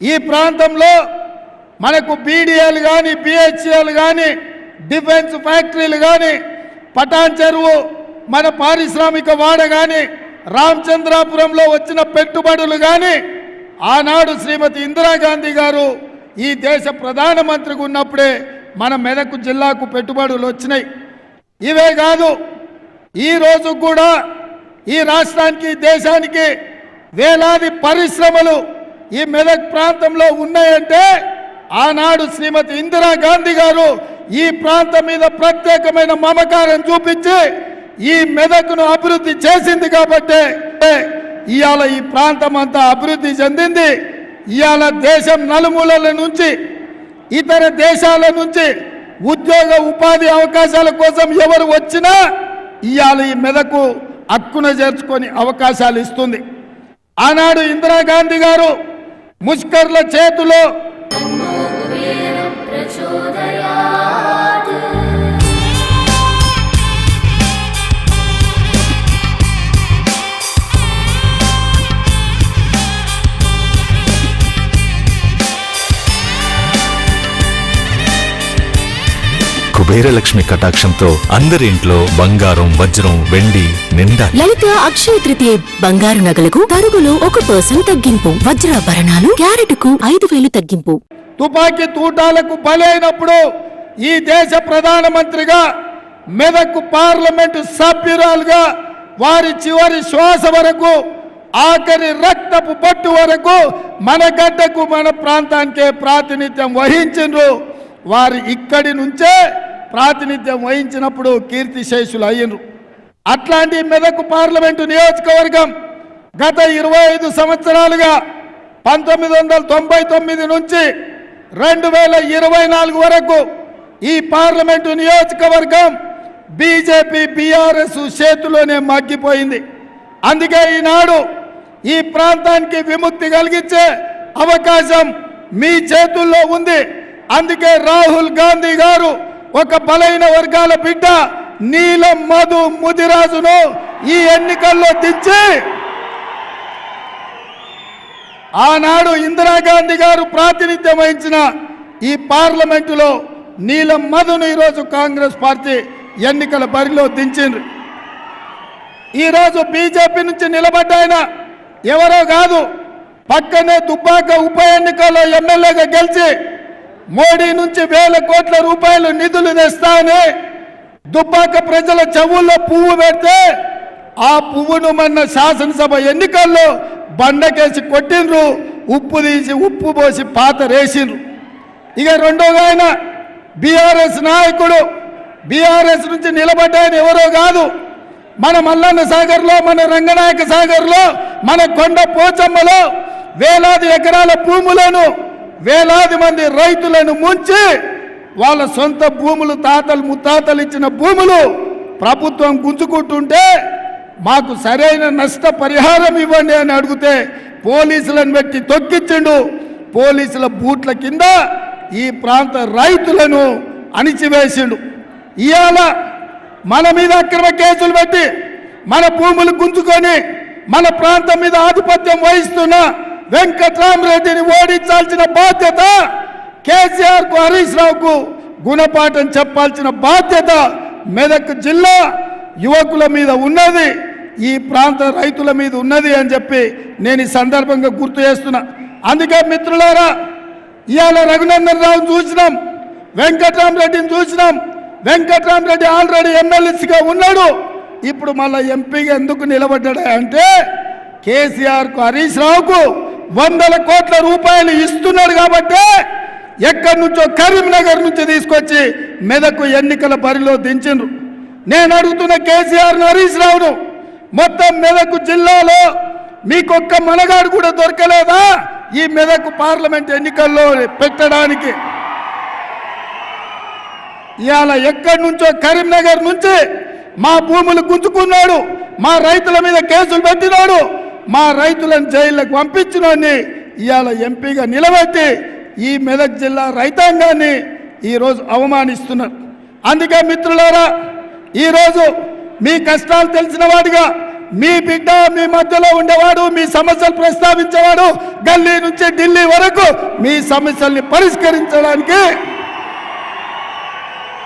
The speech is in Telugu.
ఈ ప్రాంతంలో మనకు బీడీఎల్ కానీ బిహెచ్ఎల్ కానీ డిఫెన్స్ ఫ్యాక్టరీలు కానీ పటాన్ చెరువు మన పారిశ్రామిక వాడ కానీ రామచంద్రాపురంలో వచ్చిన పెట్టుబడులు కానీ ఆనాడు శ్రీమతి ఇందిరాగాంధీ గారు ఈ దేశ ప్రధానమంత్రికి ఉన్నప్పుడే మన మెదకు జిల్లాకు పెట్టుబడులు వచ్చినాయి. ఇవే కాదు ఈ రోజు కూడా ఈ రాష్ట్రానికి దేశానికి వేలాది పరిశ్రమలు ఈ మెదక్ ప్రాంతంలో ఉన్నాయంటే ఆనాడు శ్రీమతి ఇందిరాగాంధీ గారు ఈ ప్రాంతం మీద ప్రత్యేకమైన మమకారం చూపించి ఈ మెదక్ను అభివృద్ధి చేసింది కాబట్టి ఇవాళ ఈ ప్రాంతం అంతా అభివృద్ధి చెందింది. ఇవాళ దేశం నలుమూలల నుంచి ఇతర దేశాల నుంచి ఉద్యోగ ఉపాధి అవకాశాల కోసం ఎవరు వచ్చినా ఇవాళ ఈ మెదకు హక్కున చేర్చుకొని అవకాశాలు ఇస్తుంది. ఆనాడు ఇందిరాగాంధీ గారు ముష్కర్ల చేతిలో కుబేరలక్ష్మి కటాక్షంతో అందరి ఇంట్లో బంగారం వజ్రం వెండి నిండా లలిత అక్షయ తృతీయ బంగారు నగలకు తరుగులో ఒక పర్సెంట్ తగ్గింపు. వజ్రాభరణాలు క్యారెట్కు ఐదు వేలు తగ్గింపు. తుపాకీ తూటాలకు బలైనప్పుడు ఈ దేశ ప్రధానమంత్రిగా మెదక్ పార్లమెంటు సభ్యురాలుగా వారి చివరి శ్వాస వరకు ఆఖరి రక్తపు పట్టు వరకు మన గడ్డకు మన ప్రాంతానికే ప్రాతినిధ్యం వహించిండ్రు. వారు ఇక్కడి నుంచే ప్రాతినిధ్యం వహించినప్పుడు కీర్తిశేషులు అయ్యిండ్రు అట్లాంటి మెదక్ పార్లమెంటు నియోజకవర్గం గత ఇరవై ఐదు సంవత్సరాలుగా పంతొమ్మిది వందల తొంభై తొమ్మిది నుంచి రెండు వేల ఇరవై నాలుగు వరకు ఈ పార్లమెంటు నియోజకవర్గం బీజేపీ బీఆర్ఎస్ చేతిలోనే మగ్గిపోయింది. అందుకే ఈనాడు ఈ ప్రాంతానికి విముక్తి కలిగించే అవకాశం మీ చేతుల్లో ఉంది. అందుకే రాహుల్ గాంధీ గారు ఒక బలైన వర్గాల బిడ్డ నీలం మధు ముదిరాజును ఈ ఎన్నికల్లో దించి ఆనాడు ఇందిరాగాంధీ గారు ప్రాతినిధ్యం వహించిన ఈ పార్లమెంటులో నీలం మధును ఈరోజు కాంగ్రెస్ పార్టీ ఎన్నికల బరిలో దించిండ్రు. ఈరోజు బీజేపీ నుంచి నిలబడ్డాయన ఎవరో కాదు. పక్కనే దుబ్బాక ఉప ఎన్నికల్లో ఎమ్మెల్యేగా గెలిచి మోడీ నుంచి వేల కోట్ల రూపాయలు నిధులు తెస్తానే దుబ్బాక ప్రజల చెవుల్లో పువ్వు పెడితే ఆ పువ్వును మన శాసనసభ ఎన్నికల్లో బండకేసి కొట్టిండ్రు ఉప్పు తీసి ఉప్పు పోసి పాత రేసిండ్రు. ఇక రెండోగా ఆయన బీఆర్ఎస్ నాయకుడు. బీఆర్ఎస్ నుంచి నిలబడ్డాయన ఎవరో కాదు. మన మల్లన్న సాగర్లో మన రంగనాయక సాగర్లో మన కొండ పోచమ్మలో వేలాది ఎకరాల భూములను వేలాది మంది రైతులను ముంచి వాళ్ళ సొంత భూములు తాతలు ముత్తాతలు ఇచ్చిన భూములు ప్రభుత్వం గుంజుకుంటుంటే మాకు సరైన నష్ట పరిహారం ఇవ్వండి అని అడిగితే పోలీసులను పెట్టి తొక్కించిండు పోలీసుల బూట్ల కింద ఈ ప్రాంత రైతులను అణిచివేసిండు. ఇవాళ మన మీద అక్రమ కేసులు పెట్టి మన భూములు గుంజుకొని మన ప్రాంతం మీద ఆధిపత్యం వహిస్తున్న వెంకట్రామరెడ్డిని ఓడించాల్సిన బాధ్యత కేసీఆర్కు హరీష్ రావుకు గుణపాఠం చెప్పాల్సిన బాధ్యత మెదక్ జిల్లా యువకుల మీద ఉన్నది ఈ ప్రాంత రైతుల మీద ఉన్నది అని చెప్పి నేను ఈ సందర్భంగా గుర్తు చేస్తున్నా. అందుకే మిత్రులారా ఇవాళ రఘునందన్ రావును చూసినాం వెంకట్రామరెడ్డిని చూసినాం వెంకట్రామరెడ్డి ఆల్రెడీ ఎమ్మెల్యేసిగా ఉన్నాడు ఇప్పుడు మళ్ళీ ఎంపీగా ఎందుకు నిలబడ్డాడు అంటే కేసీఆర్కు హరీష్ రావుకు వందల కోట్ల రూపాయలు ఇస్తున్నాడు కాబట్టి ఎక్కడి నుంచో కరీంనగర్ నుంచి తీసుకొచ్చి మెదకు ఎన్నికల బరిలో దించిండ్రు. నేను అడుగుతున్న కేసీఆర్ హరీష్ రావును మొత్తం మెదకు జిల్లాలో మీకొక్క మనగాడు కూడా దొరకలేదా ఈ మెదకు పార్లమెంట్ ఎన్నికల్లో పెట్టడానికి? ఇవాళ ఎక్కడి నుంచో కరీంనగర్ నుంచి మా భూములు గుంజుకున్నాడు మా రైతుల మీద కేసులు పెట్టినాడు మా రైతులను జైళ్ళకు పంపించినోడిని ఇవాళ ఎంపీగా నిలబెట్టి ఈ మెదక్ జిల్లా రైతాంగాన్ని ఈరోజు అవమానిస్తున్నారు. అందుకే మిత్రులారా ఈరోజు మీ కష్టాలు తెలిసిన వాడిగా మీ బిడ్డ మీ మధ్యలో ఉండేవాడు మీ సమస్యలు ప్రస్తావించేవాడు గల్లీ నుంచి ఢిల్లీ వరకు మీ సమస్యల్ని పరిష్కరించడానికి